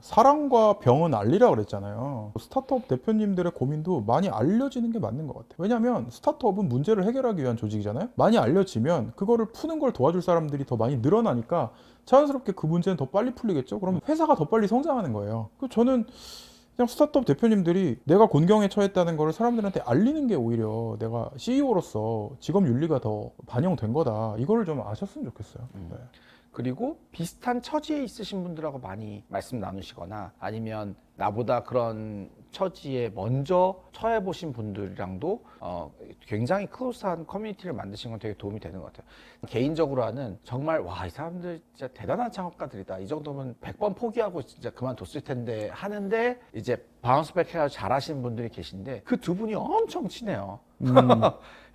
사랑과 병은 알리라 그랬잖아요. 스타트업 대표님들의 고민도 많이 알려지는 게 맞는 것 같아요. 왜냐하면 스타트업은 문제를 해결하기 위한 조직이잖아요. 많이 알려지면 그거를 푸는 걸 도와줄 사람들이 더 많이 늘어나니까 자연스럽게 그 문제는 더 빨리 풀리겠죠. 그러면 회사가 더 빨리 성장하는 거예요. 그 저는 그냥 스타트업 대표님들이 내가 곤경에 처했다는 거를 사람들한테 알리는 게 오히려 내가 CEO로서 직업 윤리가 더 반영된 거다. 이거를 좀 아셨으면 좋겠어요. 네. 그리고 비슷한 처지에 있으신 분들하고 많이 말씀 나누시거나 아니면 나보다 그런 처지에 먼저 처해 보신 분들이랑도 어, 굉장히 클로스한 커뮤니티를 만드신 건 되게 도움이 되는 것 같아요. 개인적으로 하는 정말 와 이 사람들 진짜 대단한 창업가들이다. 이 정도면 100번 포기하고 진짜 그만뒀을 텐데 하는데 이제 바운스백 해가지고 잘하시는 분들이 계신데 그 두 분이 엄청 친해요.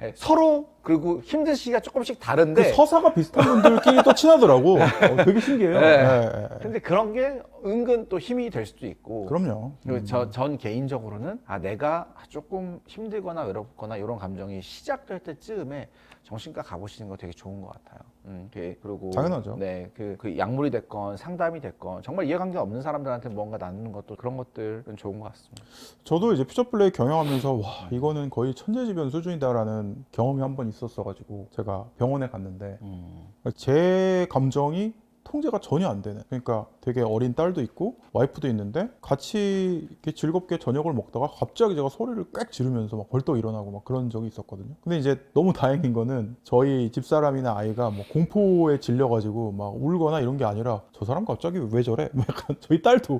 예, 서로 그리고 힘든 시기가 조금씩 그 다른데 서사가 비슷한 분들끼리 또 친하더라고. 어, 되게 신기해요. 네. 네, 네. 근데 그런 게 은근 또 힘이 될 수도 있고 그럼요. 그리고 저, 전 개인적으로는 아 내가 조금 힘들거나 외롭거나 이런 감정이 시작될 때쯤에 정신과 가보시는 거 되게 좋은 것 같아요. 음, 그- 그리고 당연하죠. 네, 그, 그 약물이 됐건 상담이 됐건 정말 이해관계 없는 사람들한테 뭔가 나누는 것도 그런 것들은 좋은 것 같습니다. 저도 이제 퓨처 플레이 경영하면서 와 이거는 거의 천재지변 수준이다라는 경험이 한 번 있었어가지고 제가 병원에 갔는데 음. 제 감정이 통제가 전혀 안 되는 그러니까 되게 어린 딸도 있고 와이프도 있는데 같이 이렇게 즐겁게 저녁을 먹다가 갑자기 제가 소리를 꽥 지르면서 막 벌떡 일어나고 막 그런 적이 있었거든요. 근데 이제 너무 다행인 거는 저희 집사람이나 아이가 뭐 공포에 질려가지고 막 울거나 이런 게 아니라 저 사람 갑자기 왜 저래? 뭐 약간 저희 딸도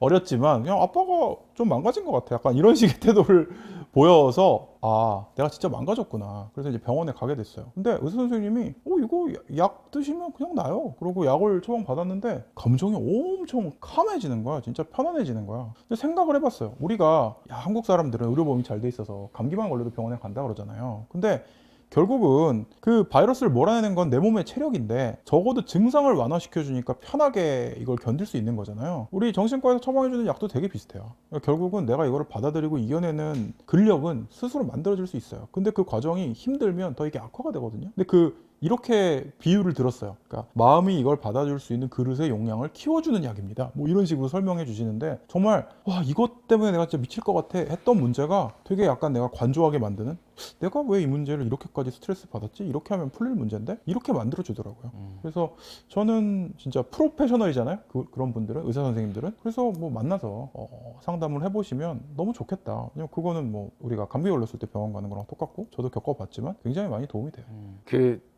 어렸지만 그냥 아빠가 좀 망가진 것 같아. 약간 이런 식의 태도를 보여서 아 내가 진짜 망가졌구나. 그래서 이제 병원에 가게 됐어요. 근데 의사 선생님이 어 이거 약 드시면 그냥 나요. 그러고 약을 처방 받았는데 감정이 엄청 캄해지는 거야. 진짜 편안해지는 거야. 근데 생각을 해봤어요. 우리가 야, 한국 사람들은 의료보험이 잘 돼 있어서 감기만 걸려도 병원에 간다 그러잖아요. 근데 결국은 그 바이러스를 몰아내는 건 내 몸의 체력인데 적어도 증상을 완화시켜 주니까 편하게 이걸 견딜 수 있는 거잖아요. 우리 정신과에서 처방해 주는 약도 되게 비슷해요. 그러니까 결국은 내가 이거를 받아들이고 이겨내는 근력은 스스로 만들어 줄수 있어요. 근데 그 과정이 힘들면 더 이게 악화가 되거든요. 근데 그 이렇게 비유를 들었어요. 그러니까 마음이 이걸 받아줄 수 있는 그릇의 용량을 키워주는 약입니다. 뭐 이런 식으로 설명해 주시는데 정말 와 이것 때문에 내가 진짜 미칠 것 같아 했던 문제가 되게 약간 내가 관조하게 만드는 내가 왜 이 문제를 이렇게까지 스트레스 받았지? 이렇게 하면 풀릴 문제인데 이렇게 만들어 주더라고요. 그래서 저는 진짜 프로페셔널이잖아요. 그, 런 분들은 의사 선생님들은 그래서 뭐 만나서 어, 상담을 해보시면 너무 좋겠다. 왜냐면 그거는 뭐 우리가 감기 걸렸을 때 병원 가는 거랑 똑같고 저도 겪어봤지만 굉장히 많이 도움이 돼요. 그